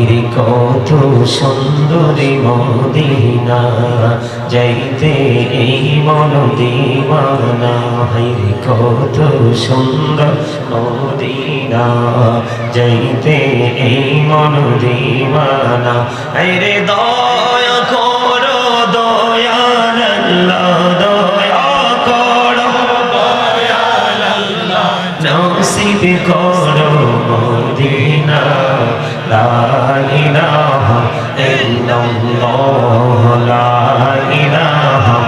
এর কত সুন্দরী মদিনা, যাইতে এই মন দিওয়ানা হের কত সুন্দর মদিনা, যাইতে এই মন দিওয়ানা রে দয়া করো দয়াল দয়া করো। দয়াল আল্লাহ নসিব করো মদিনা ইলাহা ইল্লাল্লাহ। লা ইলাহা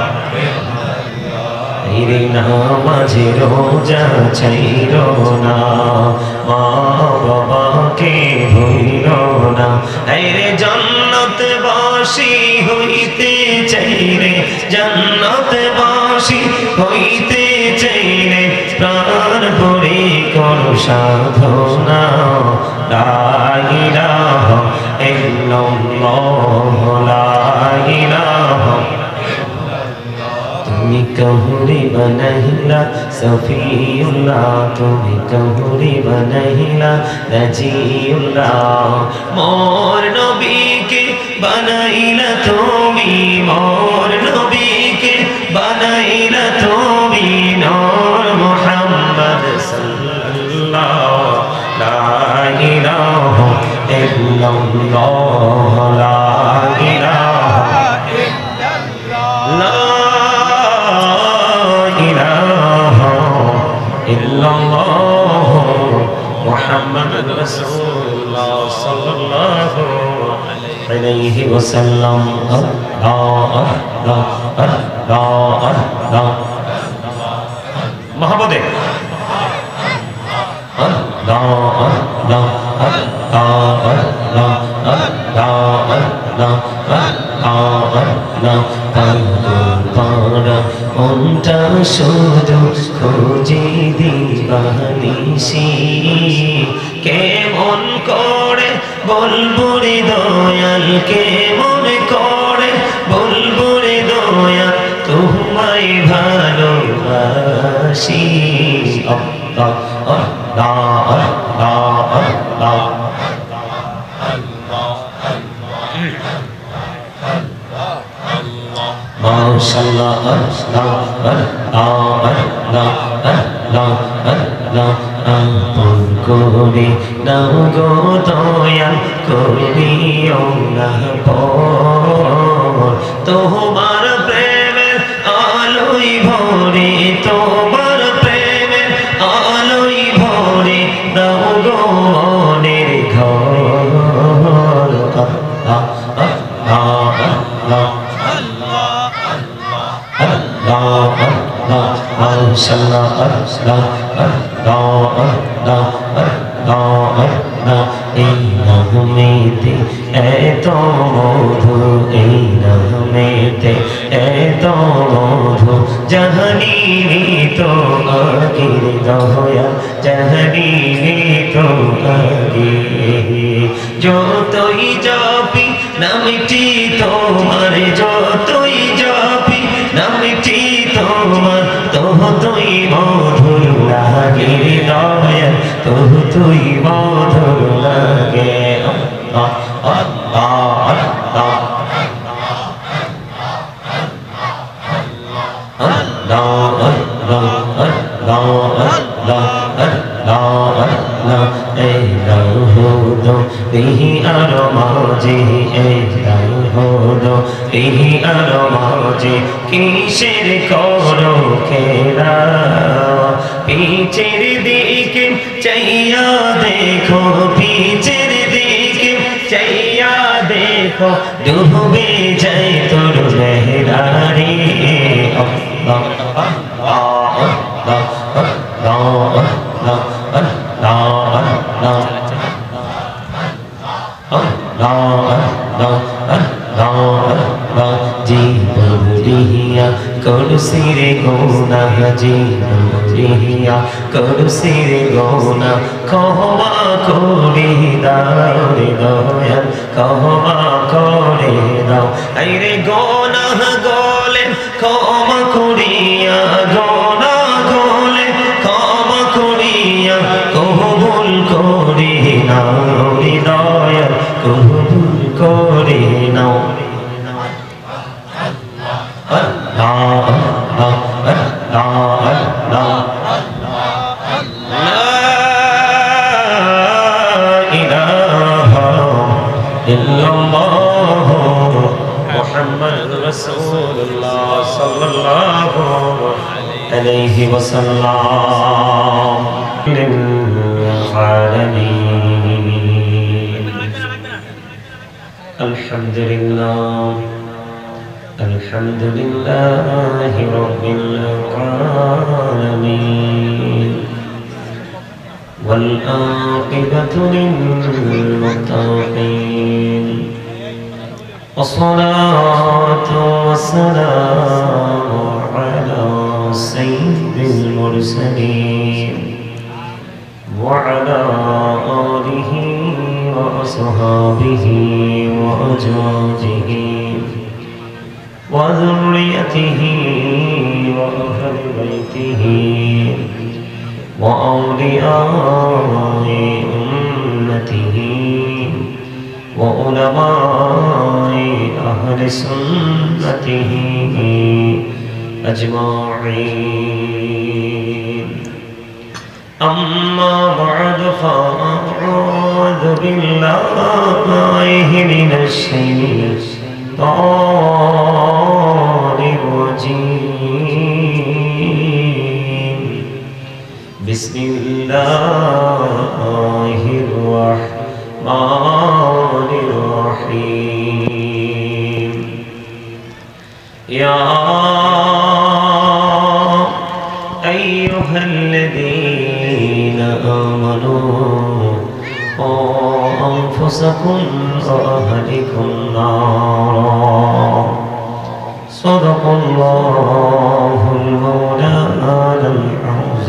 রে নামাজে রোজা চাইর না। মা বাবাকে ভুইল না। রে জন্নত বাসি হইতে চাইরে, জন্নত বাসি হইতে চাইরে, প্রাণ ভরে কর সাধনা। লা ইলাহা कहूरी बनहिला सफ़ीला तुम्हें कहूरी बनहिला रजीला मोर नबी के बनैला তুমি, মোর নবীকে বানাইলা তুমি, নূর মুহাম্মদ সাল্লাল্লাহু লা ইলাহা ইল্লাল্লাহ। الله الله মনটা শুধু খুঁজে দিবানিসি কেমন করে বলবো রে ভালোবাসি আল্লাহ আল্লাহ আল্লাহ আল্লাহ মাশাআল্লাহ আল্লাহ আল্লাহ আল্লাহ আল্লাহ আল্লাহ আপন করে নাও গো দয়াল তোমার Mashallah, Allah, Allah, Allah, Allah, Allah, এই নামেতে এত মধু এই নামেতে এত মধু জাহানি তো আগির দয়া জাহানি তো আগে। যতই জপি নামটি তোমার যতই লাগে দয়া তোহ তুই মধুর কিসের করো খেলা পিছের দিকে চাইয়া দেখো পিছের দিকে চাইয়া দেখো, ডুবে যাই তোর মেহরারি আল্লাহ আল্লাহ সিরে গোনা হাজি জিয়া কর সিরে গোনা কহমা করে দাও রে দয়াল কহমা করে দাও। আইরে গোনা إلا الله محمد رسول الله صلى الله عليه وسلم. للعالمين. الحمد لله. الحمد لله رب العالمين. والآقبة للمتقين. والصلاة والسلام على سيد المرسلين وعلى آله وأصحابه وأزواجه وذريته وأهل بيته. وأولياء أمته وعلماء أهل سنته أجمعين أما بعد فأعوذ بالله من الشيطان الرجيم بسم الله الرحمن الرحيم يا أيها الذين آمنوا أنفسكم وأهلكم نارا صدق الله المولانا العظيم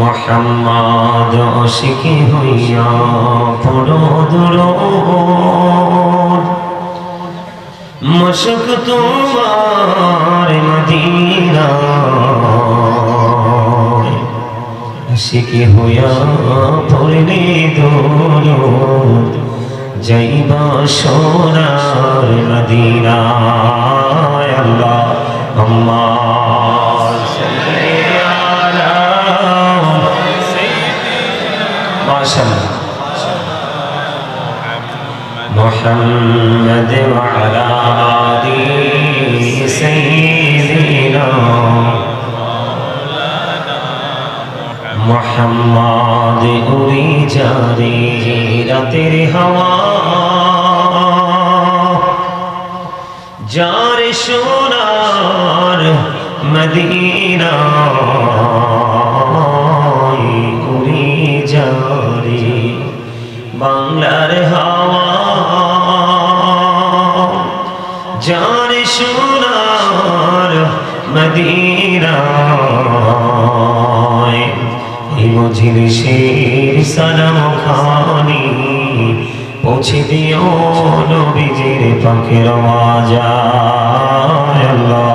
মোহাম্মদ অশিকি হইয়া পড়ো মশক তোমার মদিনা। শিখি হইয়া পড়লে দূর। যাইবা সোনার মদিনায় আল্লাহ আম্মা। وسلم محمد وعلى آله سيدنا محمد أري جاري رتر هوا جار شونار مدينة أري جاري জারি বাংলার হাওয়া, যার সোনার মদিনা। এই মজলিসের সালাম খানি পৌঁছে দিও নবীজির পাখের আওয়াজ। আল্লাহুম্মা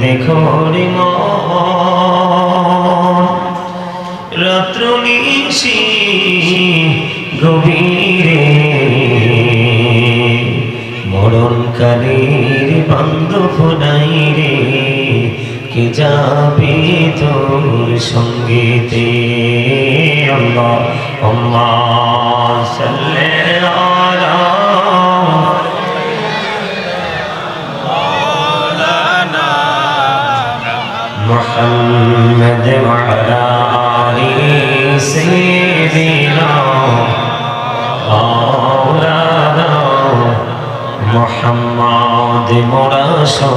দেখো রাত্র নিশি গভীরে। মরণকালের বান্ধব নাই রে। কে যাবে তোর সঙ্গেতে? আল্লাহ আল্লাহ, সাল্লাল্লাহু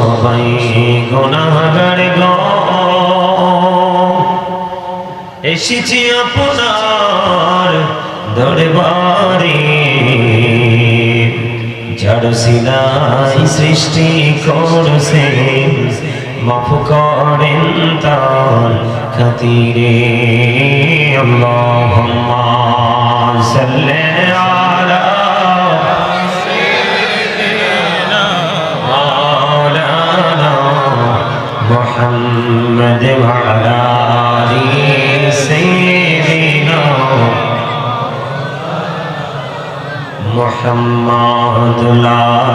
সবাই গুনাহগার গো। এসেছি আপনার দরবারে। জড় সিলাই সৃষ্টি করছেন মাফ করেন তার খাতিরে। আল্লাহুম্মা সাল্লি আলা محمد وعلى آله سيدنا محمد لا